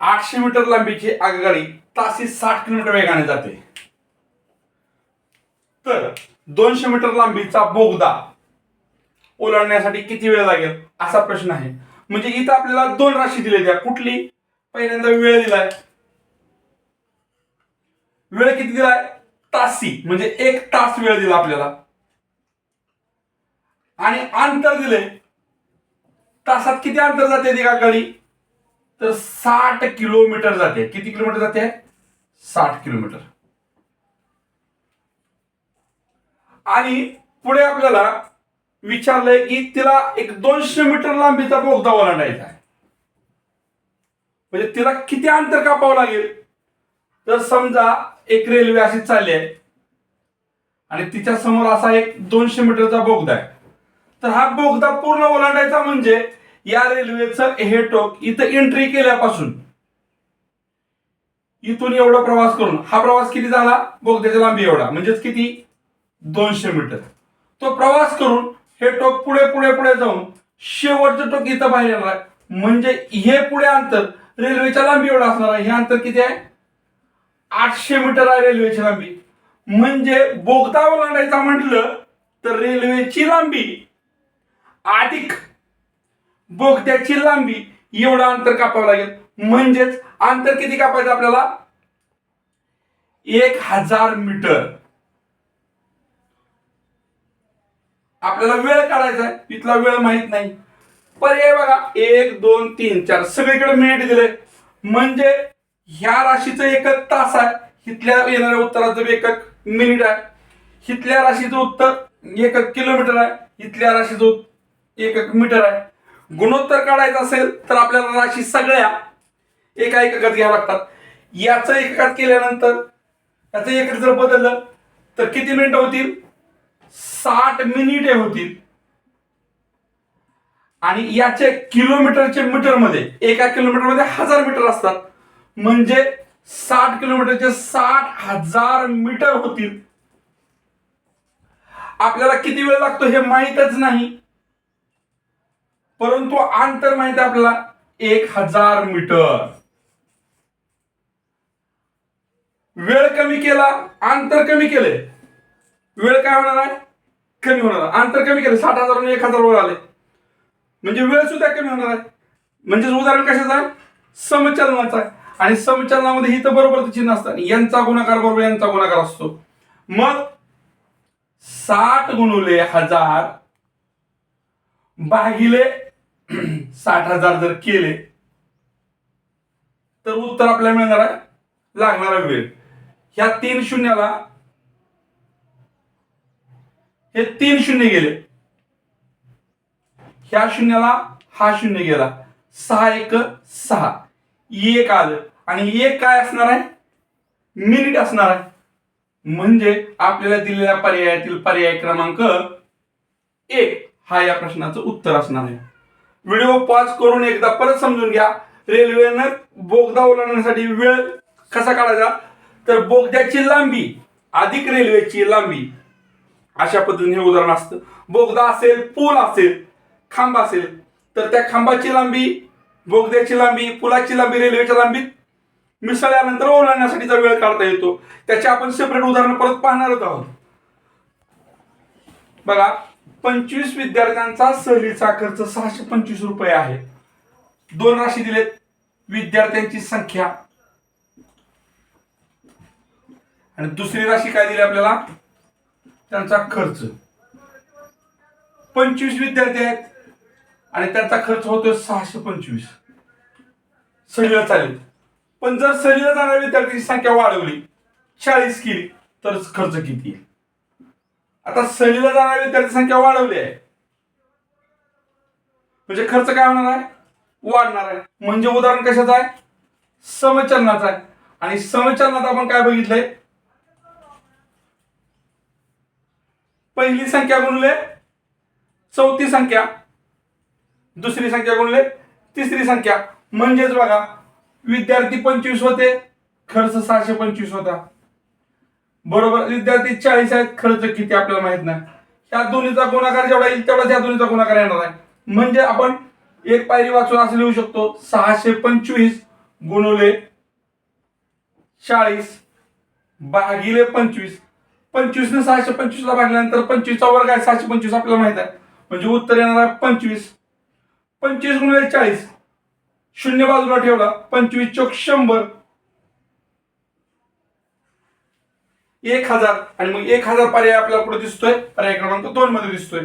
आठशे मीटर लांबीची आगगाडी तासी साठ किलोमीटर वेगाने जाते. तर दोनशे मीटर लांबीचा बोगदा ओलांडण्यासाठी किती वेळ लागेल असा प्रश्न आहे. म्हणजे इथं आपल्याला दोन राशी दिले त्या कुठली? पहिल्यांदा वेळ दिलाय. वेळ किती दिलाय? तासी. म्हणजे एक तास वेळ दिला आपल्याला. आणि अंतर दिले तासात किती अंतर जाते ती गाडी तर साठ किलोमीटर जाते. किती किलोमीटर जाते? साठ किलोमीटर. आणि पुढे आपल्याला विचारलंय की तिला एक दोनशे मीटर लांबीचा बोगदा ओलांडायचा आहे. म्हणजे तिला किती अंतर कापावं लागेल? तर समजा एक रेल्वे अशी चालली आहे. आणि तिच्या समोर असा एक दोनशे मीटरचा बोगदा आहे. तर हा बोगदा पूर्ण ओलांडायचा म्हणजे या रेल्वेचं हे टोक इथं एंट्री केल्यापासून इथून एवढा प्रवास करून हा प्रवास किती झाला? बोगद्याच्या लांबी एवढा. म्हणजेच किती? दोनशे मीटर. तो प्रवास करून हे टोक पुढे पुढे पुढे जाऊन शेवटचं टोक इथं बाहेर येणार आहे. म्हणजे हे पुढे अंतर रेल्वेच्या लांबी एवढं असणार आहे. हे अंतर किती आहे? आठशे मीटर आहे रेल्वेची लांबी. म्हणजे बोगदा ओलांडायचा म्हटलं तर रेल्वेची लांबी अधिक बोगद्याची लांबी एवढं अंतर कापावं लागेल. म्हणजेच अंतर किती कापायचं आपल्याला? एक हजार मीटर. आपल्याला वेळ काढायचा आहे. इथला वेळ माहीत नाही. पर्याय बघा. एक दोन तीन चार. सगळीकडे मिनिट दिले. म्हणजे ह्या राशीचं एकक तास आहे. इथल्या येणाऱ्या उत्तराचं एकक मिनिट आहे. इथल्या राशीचं उत्तर एकक किलोमीटर आहे. इथल्या राशीचं एकक मीटर आहे. गुणोत्तर काढायचं असेल तर आपल्याला राशी सगळ्या एका एककात घ्याव्या लागतात. याचं एककात केल्यानंतर याचं एकक जर बदललं तर किती मिनिटं होतील? साठ मिनिटे होतील. आणि याचे किलोमीटरचे मीटरमध्ये एका किलोमीटरमध्ये हजार मीटर असतात. म्हणजे साठ किलोमीटरचे साठ हजार मीटर होतील. आपल्याला किती वेळ लागतो हे माहीतच नाही. परंतु अंतर माहीत आहे आपल्याला? एक हजार मीटर. वेळ कमी केला अंतर कमी केले. वेळ काय होणार आहे? कमी होणार आहे. अंतर कमी केलं साठ हजार एक हजार वर आले. म्हणजे वेळ सुद्धा कमी होणार आहे. म्हणजेच उदाहरण कशाचं आहे? समचलनाचं आहे. आणि समचलनामध्ये ही तर बरोबर चिन्ह असतात यांचा गुणाकार बरोबर यांचा गुणाकार असतो. मग साठ गुणुले हजार भागिले साठ हजार जर केले तर उत्तर आपल्याला मिळणार आहे लागणारा वेळ. ह्या तीन शून्याला हे तीन शून्य गेले. ह्या शून्याला हा शून्य गेला. सहा एक सहा. एक आलं. आणि एक काय असणार आहे? मिनिट असणार आहे. म्हणजे आपल्याला दिलेल्या पर्यायातील पर्याय क्रमांक एक हा या प्रश्नाचं उत्तर असणार आहे. व्हिडिओ पॉज करून एकदा परत समजून घ्या. रेल्वेनं बोगदा ओलांडण्यासाठी वेळ कसा काढायचा? तर बोगद्याची लांबी अधिक रेल्वेची लांबी. अशा पद्धतीने हे उदाहरण असतं. बोगदा असेल पूल असेल खांब असेल तर त्या खांबाची लांबी बोगद्याची लांबी पुलाची लांबी रेल्वेच्या लांबीत मिसळल्यानंतर ओलांडण्यासाठीचा वेळ काढता येतो त्याचे आपण सेपरेट उदाहरण परत पाहणारच आहोत. बघा पंचवीस विद्यार्थ्यांचा सहलीचा खर्च सहाशे पंचवीस रुपये आहे. दोन राशी दिलेत. विद्यार्थ्यांची संख्या. आणि दुसरी राशी काय दिली आपल्याला? त्यांचा खर्च. पंचवीस विद्यार्थी आहेत. आणि त्यांचा खर्च होतोय सहाशे पंचवीस. सहलीला चालेल पण जर सहलीला जाणाऱ्या विद्यार्थ्यांची संख्या वाढवली चाळीस केली तर खर्च किती येईल? आता सहलीला जाणाऱ्या विद्यार्थी संख्या वाढवली आहे. म्हणजे खर्च काय होणार आहे? वाढणार आहे. म्हणजे उदाहरण कशाचं आहे? समचलनाचं आहे. आणि समचलनात आपण काय बघितलंय? पहिली संख्या गुणले चौथी संख्या. दुसरी संख्या गुणले तिसरी संख्या. म्हणजेच बघा विद्यार्थी पंचवीस होते खर्च सहाशे पंचवीस होता. बरोबर. विद्यार्थी चाळीस आहेत. खर्च किती आपल्याला माहीत नाही. ह्या दोन्हीचा गुणाकार जेवढा येईल तेवढाच या दोन्हीचा गुणाकार येणार आहे. म्हणजे आपण एक पायरी वाचून असं लिहू शकतो सहाशे पंचवीस गुणुले चाळीस भागिले पंचवीस. पंचवीस ने सहाशे पंचवीसला भागल्यानंतर पंचवीसचा वर्ग आहे सहाशे पंचवीस आपल्याला माहीत आहे. म्हणजे उत्तर येणार आहे पंचवीस. पंचवीस गुणवले चाळीस. शून्य बाजूला ठेवला पंचवीस चौक शंभर. एक हजार. आणि मग एक हजार पर्याय आपल्याला कुठे दिसतोय? पर्याय क्रमांक दोन मध्ये दिसतोय.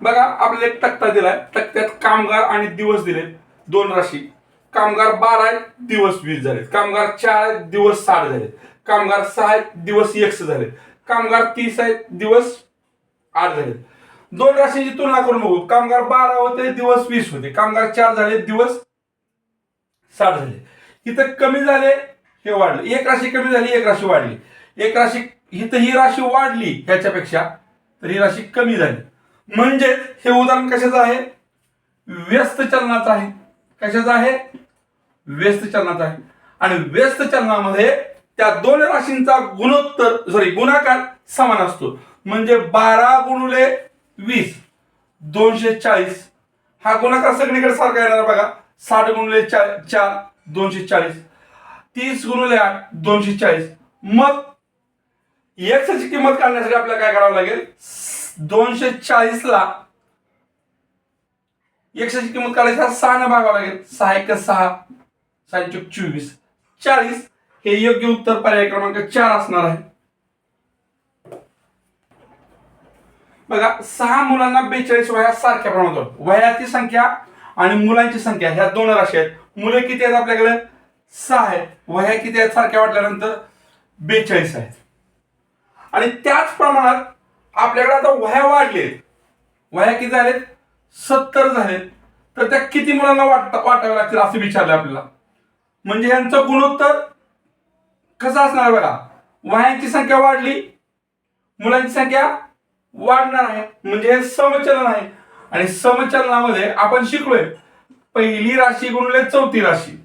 बघा आपल्याला एक तक्ता दिलाय. तक्त्यात कामगार आणि दिवस दिले दोन राशी. कामगार बारा आहेत दिवस वीस झाले कामगार चार आहेत दिवस साठ झाले कामगार सहा आहेत दिवस एकशे झाले कामगार तीस आहेत दिवस आठ झाले दोन राशीची तुलना करून बघू. कामगार बारा होते दिवस वीस होते. कामगार चार झाले दिवस साठ झाले. इथं कमी झाले हे वाढलं. एक राशी कमी झाली एक राशी वाढली. एक राशी इथं ही राशी वाढली ह्याच्यापेक्षा तर ही राशी कमी झाली. म्हणजेच हे उदाहरण कशाचं आहे? व्यस्त चलनाचं आहे. कशाचं आहे? व्यस्त चलनाचं आहे. आणि व्यस्त चलनामध्ये त्या दोन राशींचा गुणोत्तर सॉरी गुणाकार समान असतो. म्हणजे बारा गुणुले वीस दोनशे चाळीस. हा गुणाकार सगळीकडे सारखा येणार बघा. साठ गुणुले चार चार दोनशे चाळीस. तीस गुणुले आठ दोनशे चाळीस. मग एक्सची किंमत काढण्यासाठी आपल्याला काय करावं लागेल? दोनशे चाळीस ला एकशेची किंमत काढायची सहा न भागावं लागेल. सहा एक सहा सहा चोवीस. चाळीस हे योग्य उत्तर पर्याय क्रमांक चार असणार आहे. बघा सहा मुलांना बेचाळीस वया सारख्या प्रमाणात वयाची संख्या आणि मुलांची संख्या ह्या दोन राशी आहेत. मुले किती आहेत आपल्याकडे? सहा आहेत. वह्या किती आहेत सारख्या वाटल्यानंतर बेचाळीस आहेत. आणि त्याच प्रमाणात आपल्याकडे आता वह्या वाढलेत. वह्या किती झालेत? सत्तर झालेत. तर त्या किती मुलांना वाट वाटाव्या लागतील असं विचारलं आपल्याला. म्हणजे यांचं गुणोत्तर कसं असणार बघा? वह्यांची संख्या वाढली मुलांची संख्या वाढणार आहे. म्हणजे हे समचलन आहे. आणि समचलनामध्ये आपण शिकलोय. पहिली राशी गुणले चौथी राशी.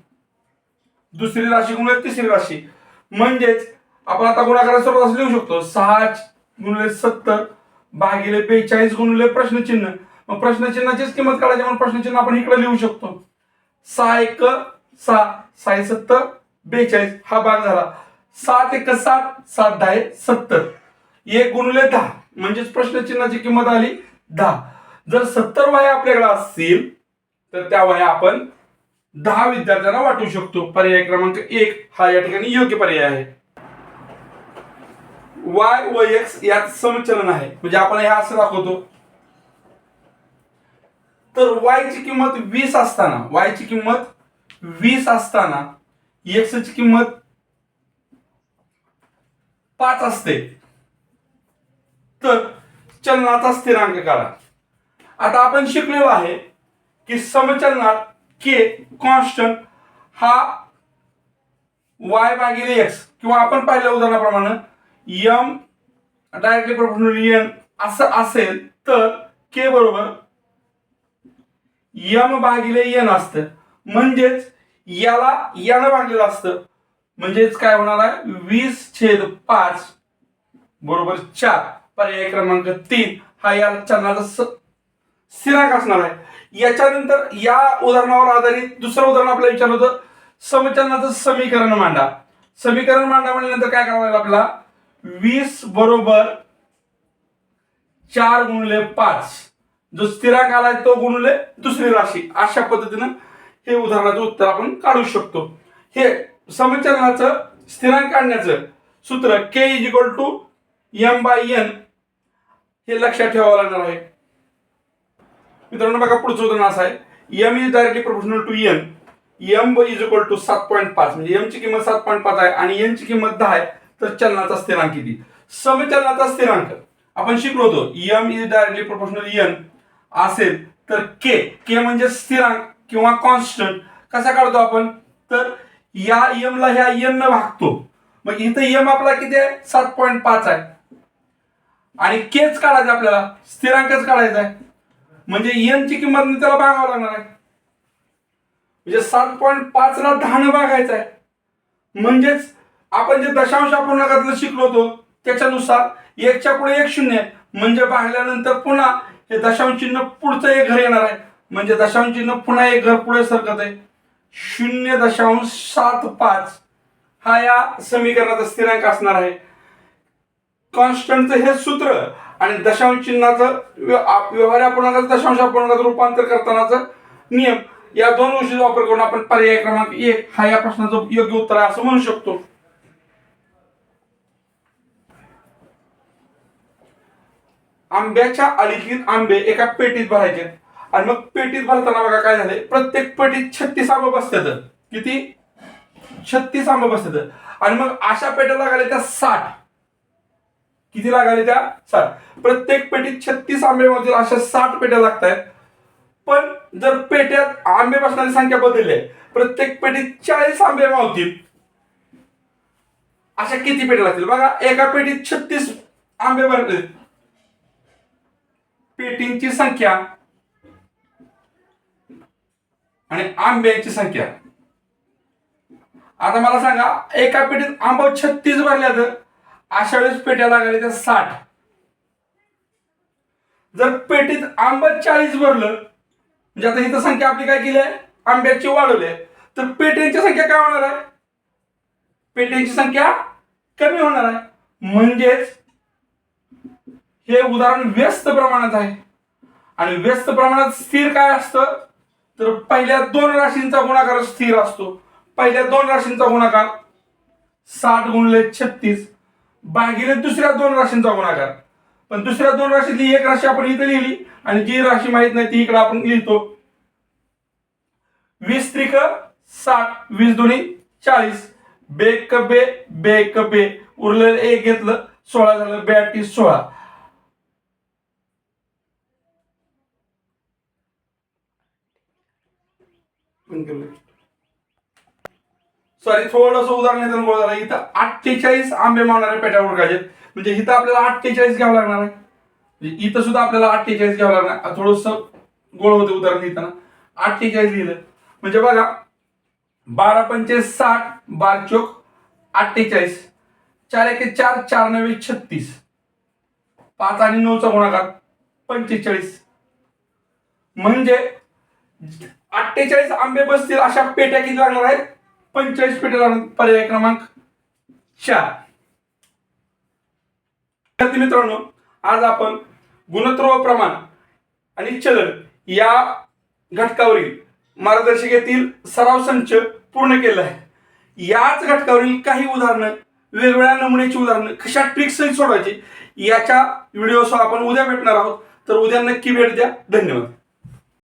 दुसरी राशी गुणले तिसरी राशी. म्हणजेच आपण आता गुणाकारा स्वरूपात असं लिहू शकतो. सहा गुणले सत्तर भागिले बेचाळीस गुणले प्रश्नचिन्ह. मग प्रश्नचिन्हाचीच किंमत काढायची म्हणून प्रश्नचिन्ह आपण इकडे लिहू शकतो. सहा एक सहा सहा सत्तर बेचाळीस हा भाग झाला. सात एक सात सात दहा सत्तर. एक गुणले दहा. म्हणजेच प्रश्नचिन्हाची किंमत आली दहा. जर सत्तर वया आपल्याकडे असतील तर त्या आपण दहा विद्यार्थ्यांना वाटू शकतो. पर्याय क्रमांक एक हा या ठिकाणी योग्य पर्याय आहे. वाय व एक्स यात समचलन आहे. म्हणजे आपण हे असं दाखवतो. तर वायची किंमत वीस असताना वायची ची किंमत वीस असताना एक्सची किंमत पाच असते. तर चलनाचा स्थिरांक काढा. आता आपण शिकलेलो आहे. की समचलनात के कॉन्स्टंट हा वाय भागिले एक्स किंवा आपण पाहिल्या उदाहरणाप्रमाणे यम डायरेक्टली प्रोफेशनल एन असं असेल तर के बरोबर यम भागिले एन असतं. म्हणजेच याला यानं भागलेलं असतं. म्हणजेच काय होणार आहे? वीस छेद पाच बरोबर चार. पर्याय क्रमांक तीन. हा या चलनाचा स- स्थिरांक असणार आहे. याच्यानंतर या उदाहरणावर आधारित दुसरं उदाहरण आपल्याला विचारलं होतं. समचलनाचं समीकरण मांडा. समीकरण मांडा म्हणल्यानंतर काय करावं लागेल आपल्याला? वीस बरोबर चार गुणले पाच. जो स्थिरांक आलाय तो गुणले दुसरी राशी. अशा पद्धतीनं हे उदाहरणाचं उत्तर आपण काढू शकतो. हे समचलनाचं स्थिरांक काढण्याचं सूत्र K is equal to M by N हे लक्षात ठेवावं लागणार आहे. मित्रांनो बघा पुढचं उदाहरण असं आहे. M is directly proportional to N M is equal to सात पॉईंट पाच. म्हणजे एम ची किंमत सात पॉईंट पाच आहे आणि एनची किंमत दहा आहे. तर चलनाचा स्थिरांक किती? समचलनाचा स्थिरांक. आपण शिकलो होतो M is directly proportional N असेल तर के के म्हणजे स्थिरांक किंवा कॉन्स्टंट कसा काढतो आपण? तर या एमला ह्या एन न भागतो. मग इथं एम आपला किती आहे? सात पॉईंट पाच आहे. आणि केच काढायचं आपल्याला. स्थिरांकच काढायचा आहे. म्हणजे एन ची किंमत त्याला भागावं लागणार आहे. म्हणजे सात पॉईंट पाच ला दहा न भागायचं आहे. म्हणजेच आपण जे दशांश अपूर्णांकातलं शिकलो होतो त्याच्यानुसार एकच्या पुढे एक शून्य म्हणजे भागल्यानंतर पुन्हा हे दशांश चिन्ह पुढचं एक घर येणार आहे. म्हणजे दशांश चिन्ह पुन्हा एक घर पुढे सरकत आहे. शून्य दशांश सात पाच हा या समीकरणाचा स्थिरांक असणार आहे. कॉन्स्टंटचं हे सूत्र आणि दशांश चिन्हाचं व्यवहार अपूर्णांकाचं दशांश अपूर्णांकाचं रूपांतर करतानाचा नियम या दोन गोष्टीचा वापर करून आपण पर्याय क्रमांक एक हा या प्रश्नाचं योग्य उत्तर आहे असं म्हणू शकतो. आंब्याच्या आळीतील आंबे एका पेटीत भरायचे. आणि मग पेटीत भरताना बघा काय झाले प्रत्येक पेटीत छत्तीस आंबे बसतात. किती? छत्तीस आंबे बसतात. आणि मग अशा पेट्या लागायला त्या साठ. किती लागायला त्या? साठ. प्रत्येक पेटीत छत्तीस आंबे मधील अशा साठ पेट्या लागत आहेत पण जर पेट्यात आंबे बसणारी संख्या बदलली आहे प्रत्येक पेटीत चाळीस आंबे मावतील. अशा किती पेट्या लागतील? बघा एका पेटीत छत्तीस आंबे भरले. पेटींची संख्या आणि आंब्यांची संख्या. आता मला सांगा एका पेटीत आंबा छत्तीस भरल्या तर अशा वेळेस पेट्या लागल्या त्या साठ. जर पेटीत आंबा चाळीस भरलं म्हणजे आता इथं संख्या आपली काय केली आहे? आंब्याची वाढवली आहे. तर पेट्यांची संख्या काय होणार आहे? पेट्यांची संख्या कमी होणार आहे. म्हणजेच हे उदाहरण व्यस्त प्रमाणात आहे. आणि व्यस्त प्रमाणात स्थिर काय असतं? तर पहिल्या दोन राशींचा गुणाकार स्थिर असतो. पहिल्या दोन राशींचा गुणाकार साठ गुणले छत्तीस. भागिले दुसऱ्या दोन राशींचा गुणाकार पण दुसऱ्या दोन राशीतली एक राशी आपण इथे लिहिली आणि जी राशी माहीत नाही ती इकडे आपण लिहितो. वीस त्रिक साठ वीस दोन्ही चाळीस. बेक बे बेक बे. उरलेलं एक घेतलं सोळा झालं बॅटीस सोळा. सॉरी थोडंसं उदाहरण येतं गोळ झालं इथं अठ्ठेचाळीस आंबे मावणारे पेट्या उडकायचे म्हणजे इथं आपल्याला अठ्ठेचाळीस घ्यावं लागणार आहे. म्हणजे इथं सुद्धा आपल्याला अठ्ठेचाळीस घ्यावं लागणार थोडस गोळ होते उदाहरण लिहिताना अठ्ठेचाळीस लिहिलं. म्हणजे बघा बारा पंचे साठ बार चोक अठ्ठेचाळीस. चार एके चार चार नव्हे छत्तीस. पाच आणि नऊचा गुणाकार पंचेचाळीस. म्हणजे अठ्ठेचाळीस आंबे बसतील अशा पेट्या किती लागणार आहेत? पंचेचाळीस पेट्या पर्याय क्रमांक चार. विद्यार्थी मित्रांनो आज आपण गुणोत्तर व प्रमाण आणि चलन या घटकावरील मार्गदर्शिकेतील सराव संच पूर्ण केला आहे. याच घटकावरील काही उदाहरणं वेगवेगळ्या नमुन्याची उदाहरणं कशा ट्रिक्स सोडवायची याच्या व्हिडिओसह आपण उद्या भेटणार आहोत. तर उद्या नक्की भेट द्या. धन्यवाद.